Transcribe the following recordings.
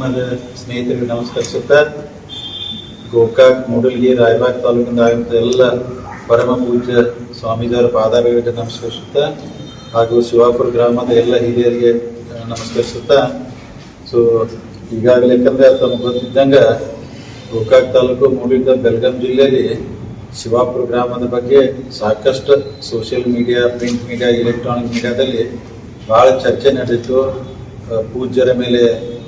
ಮಾಧ್ಯಮದ ಸ್ನೇಹಿತರಿಗೆ ನಮಸ್ಕರಿಸುತ್ತ ಗೋಕಾಕ್, ಮೂಡಲ್ಗಿ, ರಾಯಬಾಗ್ ತಾಲೂಕಿಂದ ಆಗಿರುವಂತಹ ಎಲ್ಲ ಪರಮ ಪೂಜ್ಯ ಸ್ವಾಮೀಜಿಯವರ ಪಾದಾಭಿಗಳಿಗೆ ನಮಸ್ಕರಿಸುತ್ತಾ ಹಾಗೂ ಶಿವಾಪುರ ಗ್ರಾಮದ ಎಲ್ಲ ಹಿರಿಯರಿಗೆ ನಮಸ್ಕರಿಸುತ್ತ. ಸೊ ಈಗಾಗಲೇ ಯಾಕಂದ್ರೆ ತಮಗೆ ಗೊತ್ತಿದ್ದಂಗ ಗೋಕಾಕ್ ತಾಲೂಕು ಮೂಡಿದ್ದ ಬೆಳಗಾಂ ಜಿಲ್ಲೆಯಲ್ಲಿ ಶಿವಾಪುರ ಗ್ರಾಮದ ಬಗ್ಗೆ ಸಾಕಷ್ಟು social media print media electronic ಮೀಡಿಯಾದಲ್ಲಿ ಬಹಳ ಚರ್ಚೆ ನಡೆದಿತ್ತು. ಪೂಜ್ಯರ ಮೇಲೆ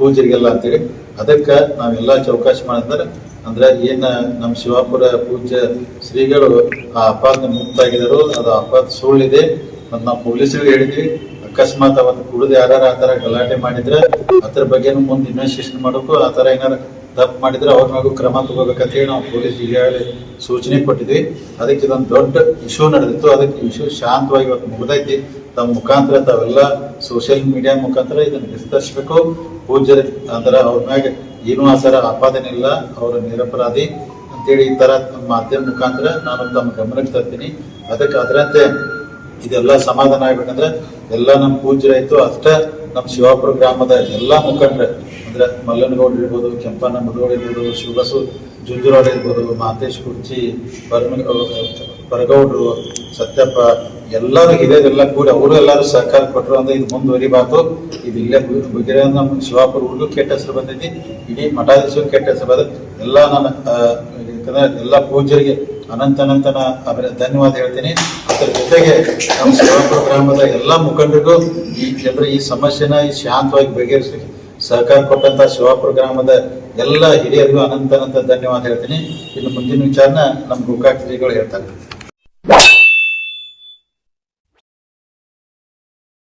ಪೂಜ್ಯರಿಗೆಲ್ಲ ಅಂತೇಳಿ, ಅದಕ್ಕೆ ನಾವೆಲ್ಲ ಚೌಕಾಶಿ ಮಾಡಿದ್ರೆ ಅಂದ್ರೆ ಏನ ನಮ್ಮ ಶಿವಾಪುರ ಪೂಜ್ಯ ಶ್ರೀಗಳು ಆ ಅಪಾದ ಮುಕ್ತಾಗಿದರು ಅದು ಅಪಾದ ಸುಳ್ಳಿದೆ. ಮತ್ತು ನಾವು ಪೊಲೀಸರಿಗೆ ಹೇಳಿದ್ವಿ, ಅಕಸ್ಮಾತ್ ಅವತ್ತು ಕುಡಿದು ಯಾರು ಆತರ ತರ ಗಲಾಟೆ ಮಾಡಿದ್ರೆ, ಅದ್ರ ಬಗ್ಗೆನೂ ಮುಂದೆ ಇನ್ವೆಸ್ಟಿಗೇಷನ್ ಮಾಡಬೇಕು ಆತರ ತರ ಏನಾರ ತಪ್ಪು ಮಾಡಿದ್ರೆ ಅವ್ರ ಮಗು ಕ್ರಮ ತಗೋಬೇಕಂತ ಹೇಳಿ ನಾವು ಪೊಲೀಸ್ ಈಗಾಗಲೇ ಸೂಚನೆ ಕೊಟ್ಟಿದ್ವಿ. ಅದಕ್ಕೆ ಇದೊಂದು ದೊಡ್ಡ ಇಶ್ಯೂ ನಡೆದಿತ್ತು. ಅದಕ್ಕೆ ಇಶ್ಯೂ ಶಾಂತವಾಗಿ ಇವತ್ತು ಮುಗ್ದೈತಿ. ತಮ್ಮ ಮುಖಾಂತರ ತಾವೆಲ್ಲ ಸೋಷಿಯಲ್ ಮೀಡಿಯಾ ಮುಖಾಂತರ ಇದನ್ನ ವಿಸ್ತರಿಸಬೇಕು. ಪೂಜ್ಯರ, ಅಂದ್ರೆ ಅವ್ರ ಮ್ಯಾಗ ಏನೂ ಆ ಸರ ಆಪಾದನೆ ಇಲ್ಲ. ಅವರು ನಿರಪರಾಧಿ ಅಂತೇಳಿ ಈ ತರ ಮಾಧ್ಯಮ ಮುಖಾಂತರ ನಾನು ತಮ್ಮ ಗಮನಕ್ಕೆ ತರ್ತೀನಿ. ಅದಕ್ಕೆ ಅದರಂತೆ ಇದೆಲ್ಲ ಸಮಾಧಾನ ಆಗ್ಬೇಕಂದ್ರೆ ಎಲ್ಲ ನಮ್ಮ ಪೂಜ್ಯರಾಯ್ತು ಅಷ್ಟೇ ನಮ್ಮ ಶಿವಾಪುರ ಗ್ರಾಮದ ಎಲ್ಲ ಮುಖಂಡ್ರ, ಅಂದ್ರೆ ಮಲ್ಲನಗೌಡ ಇರ್ಬೋದು, ಕೆಂಪಣ್ಣ ಮುದಗೋಡ್ ಇರ್ಬೋದು, ಶಿವಬಸು ಜುಂಜುರಾಡ್ ಇರ್ಬೋದು, ಮಾತೇಶ್ ಕುರ್ಚಿ, ಪರಮ, ಪರಗೌಡ್ರು, ಸತ್ಯಪ್ಪ ಎಲ್ಲರೂ ಹಿರಿಯರೆಲ್ಲ ಕೂಡಿ ಅವರು ಎಲ್ಲರೂ ಸಹಕಾರ ಕೊಟ್ಟರು ಅಂದ್ರೆ ಇದು ಮುಂದುವರಿಬಾರ್ದು ಇದು ಇಲ್ಲೇ ಬಗೆರೆ ನಮ್ಮ ಶಿವಾಪುರ ಊರಿಗೂ ಕೆಟ್ಟ ಹೆಸರು ಬಂದೈತಿ. ಇಡೀ ಮಠಾಧೀಶರು ಕೆಟ್ಟ ಹೆಸರು ಬಂದ ಎಲ್ಲ ನನ್ನ ಎಲ್ಲ ಪೂಜರಿಗೆ ಅನಂತ ಅನಂತನ ಧನ್ಯವಾದ ಹೇಳ್ತೀನಿ. ಅದರ ಜೊತೆಗೆ ನಮ್ಮ ಶಿವಾಪುರ ಗ್ರಾಮದ ಎಲ್ಲ ಮುಖಂಡರಿಗೂ ಈ ಜನರು ಈ ಸಮಸ್ಯೆನ ಈ ಶಾಂತವಾಗಿ ಬಗೆಹರಿಸಿ ಸಹಕಾರ ಕೊಟ್ಟಂತ ಶಿವಾಪುರ ಗ್ರಾಮದ ಎಲ್ಲ ಹಿರಿಯರಿಗೂ ಅನಂತ ಅನಂತ ಧನ್ಯವಾದ ಹೇಳ್ತೀನಿ. ಇನ್ನು ಮುಂದಿನ ವಿಚಾರನ ನಮ್ಮ ಗೋಕಾಕ್ ಹೇಳ್ತಾರೆ.